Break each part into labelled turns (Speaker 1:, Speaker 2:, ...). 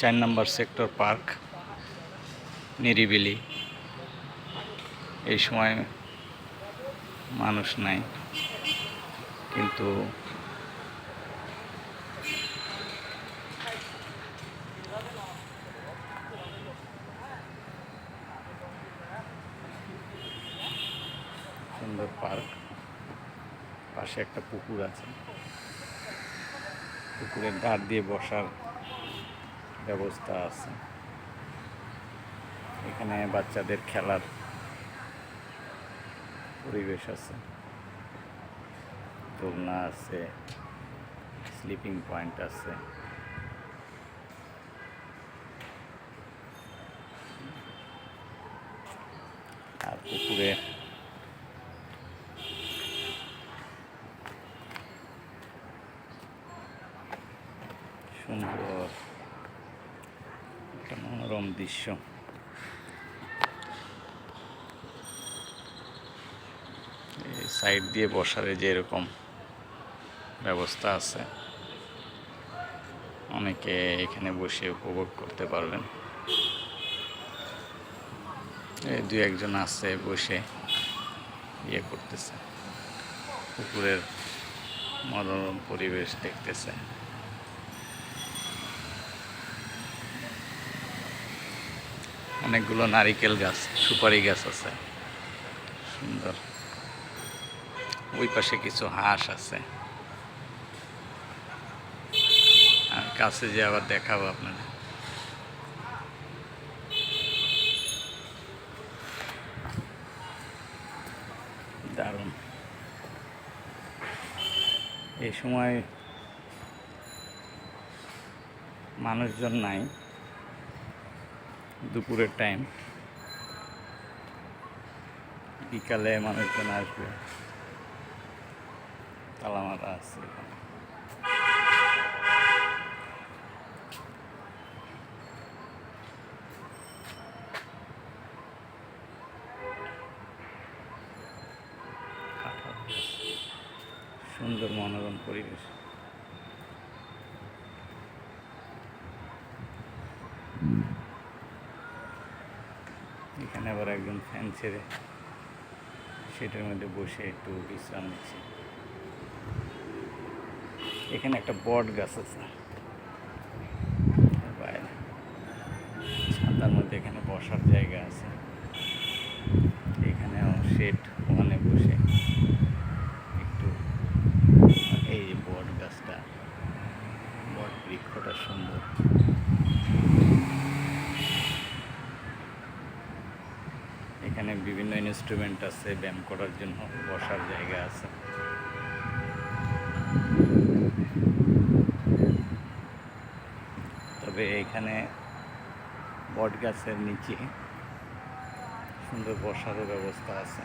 Speaker 1: চার নম্বর sector park, নিরিবিলি। এই সময় মানুষ নাই, কিন্তু সুন্দর পার্ক, পাশে একটা পুকুর আছে। পুকুরের ধার দিয়ে বসার ব্যবস্থা আছে। এখানে বাচ্চাদের খেলার পরিবেশ আছে। দোলনা আছে স্লিপিং পয়েন্ট আছে। আর পুকুরে সুন্দর একটা মনোরম দৃশ্য। সাইড দিয়ে বসারে যে এরকম ব্যবস্থা আছে, অনেকে এখানে বসে উপভোগ করতে পারবেন। দু একজন আছে বসে ইয়ে করতেছে, পুকুরের মনোরম পরিবেশ দেখতেছে। অনেকগুলো নারিকেল গাছ, সুপারি গাছ আছে। সুন্দর। ওই পাশে কিছু হাঁস আছে। কাছে যে আবার দেখাবো আপনাদের। দারুণ। এই সময় মানুষজন নাই। দুপুরের টাইম বিকালে মানুষজন আসবে। তালামারা আছে। সুন্দর মনোরম পরিবেশ এখানে আবার একজন ফ্যান ছেড়ে সেটার মধ্যে বসে একটু বিশ্রাম নিচ্ছে। এখানে একটা বট গাছ আছে। ছাতার মধ্যে এখানে বসার জায়গা আছে। এখানেও শেট ওখানে বসে একটু এই যে বট গাছটা বট বৃক্ষটা সুন্দর এখানে বিভিন্ন ইনস্ট্রুমেন্ট আছে, ব্যায়াম করার জন্য বসার জায়গা আছে। তবে এখানে বট গাছের নিচে সুন্দর বসারও ব্যবস্থা আছে।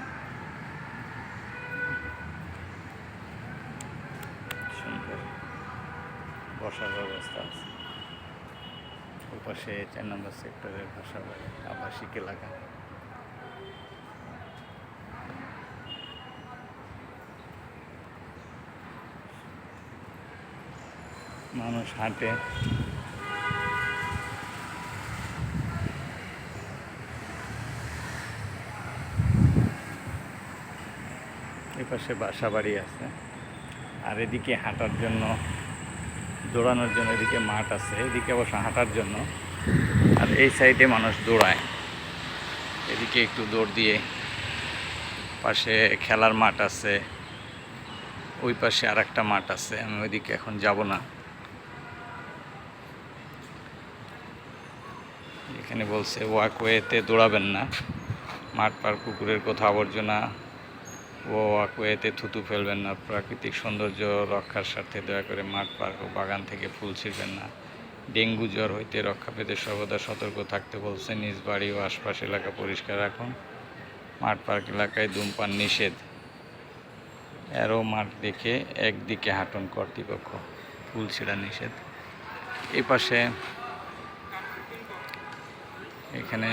Speaker 1: সুন্দর বসার ব্যবস্থা আছে। ওপাশে চার নম্বর সেক্টরের ভাষা আবাসিক এলাকা। মানুষ হাঁটে। এপাশে বাসা বাড়ি আছে। আর এদিকে হাঁটার জন্য, দৌড়ানোর জন্য এদিকে মাঠ আছে। এদিকে অবশ্য হাঁটার জন্য। আর এই সাইডে মানুষ দৌড়ায়। এদিকে একটু দৌড় দিয়ে পাশে খেলার মাঠ আছে। ওই পাশে আর একটা মাঠ আছে। আমি ওইদিকে এখন যাব না। এখানে বলছে, ওয়াকওয়েতে দৌড়াবেন না। মাঠ পার, পুকুরের কোথাও আবর্জনা। ও ওয়াকওয়েতে থুতু ফেলবেন না। প্রাকৃতিক সৌন্দর্য রক্ষার স্বার্থে দয়া করে মাঠ পার্ক ও বাগান থেকে ফুল ছিঁড়বেন না। ডেঙ্গু জ্বর হইতে রক্ষা পেতে সর্বদা সতর্ক থাকতে বলছে। নিজ বাড়ি ও আশপাশ এলাকা পরিষ্কার রাখুন। মাঠ পার্ক এলাকায় ধূমপান নিষেধ। অ্যারো মাঠ দেখে একদিকে হাঁটুন কর্তৃপক্ষ। ফুল ছিঁড়া নিষেধ। এই পাশে এখানে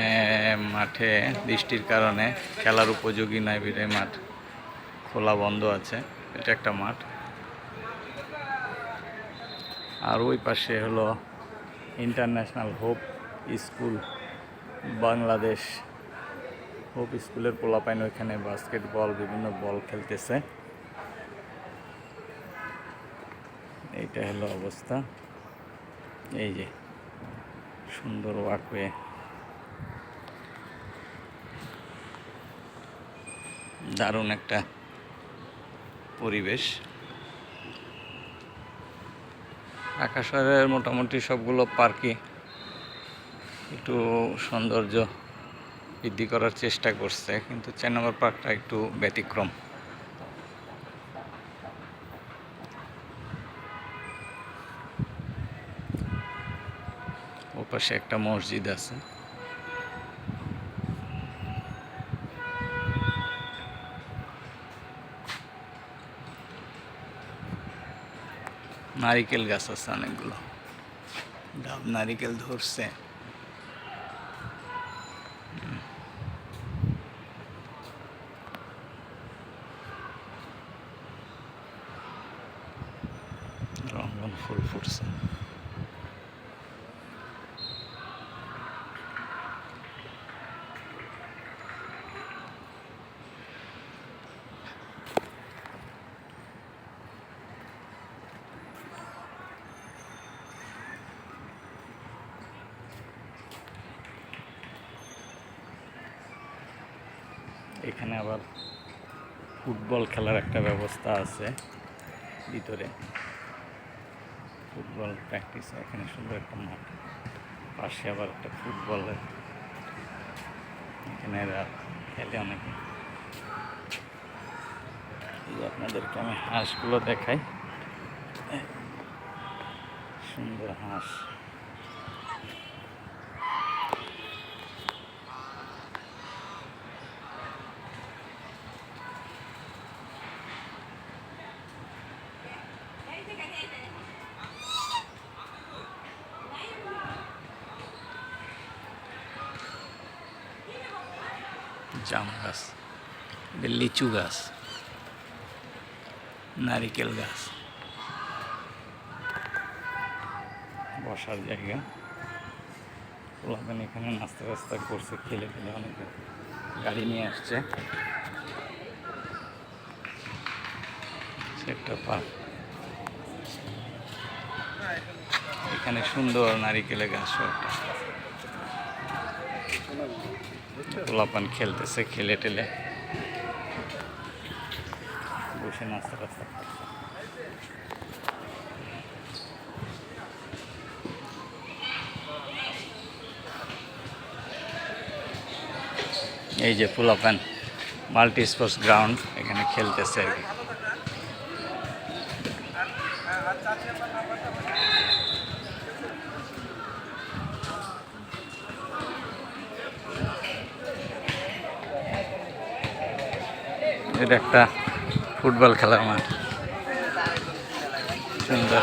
Speaker 1: মাঠে বৃষ্টির কারণে খেলার উপযোগী নয় বিদায় মাঠ। খোলা বন্ধ আছে, এটা একটা মাঠ। আর ওই পাশে হলো international hope school, Bangladesh hope স্কুলের পোলাপাইন ওইখানে বাস্কেটবল, বিভিন্ন বল খেলতেছে। এইটা হলো অবস্থা। এই যে সুন্দর ওয়াকওয়ে দারুণ একটা পরিবেশ। ঢাকা মোটামুটি সবগুলো পার্কই একটু সৌন্দর্য বৃদ্ধি করার চেষ্টা করছে, কিন্তু চার নম্বর পার্কটা একটু ব্যতিক্রম। ওপাশে একটা মসজিদ আছে। নারিকেল গাছ আছে অনেকগুলো। ডাব নারিকেল ধরছে। রঙন ফুল ফুটছে। এখানে আবার ফুটবল খেলার একটা ব্যবস্থা আছে ভিতরে। ফুটবল প্র্যাকটিস এখানে সুন্দর একটা মাঠ। পাশে আবার একটা ফুটবলের এখানে খেলে অনেকে। আপনাদেরকে আমি হাঁসগুলো দেখাই। সুন্দর হাঁস। জাম গাছ এটা লিচু গাছ নারিকেল গাছ বসার জায়গা। এখানে নাস্তা টাস্তা করছে, খেলে খেলে অনেকে গাড়ি নিয়ে আসছে। পার্ক। এখানে সুন্দর নারিকেলের গাছ একটা। পোলাপান খেলতেছে, খেলে টেলে। বসে নাস্তা টাস্তা এই যে পোলাপান মাল্টি স্পোর্টস গ্রাউন্ড, এখানে খেলতেছে আর কি। এটা একটা ফুটবল খেলার মাঠ। সুন্দর।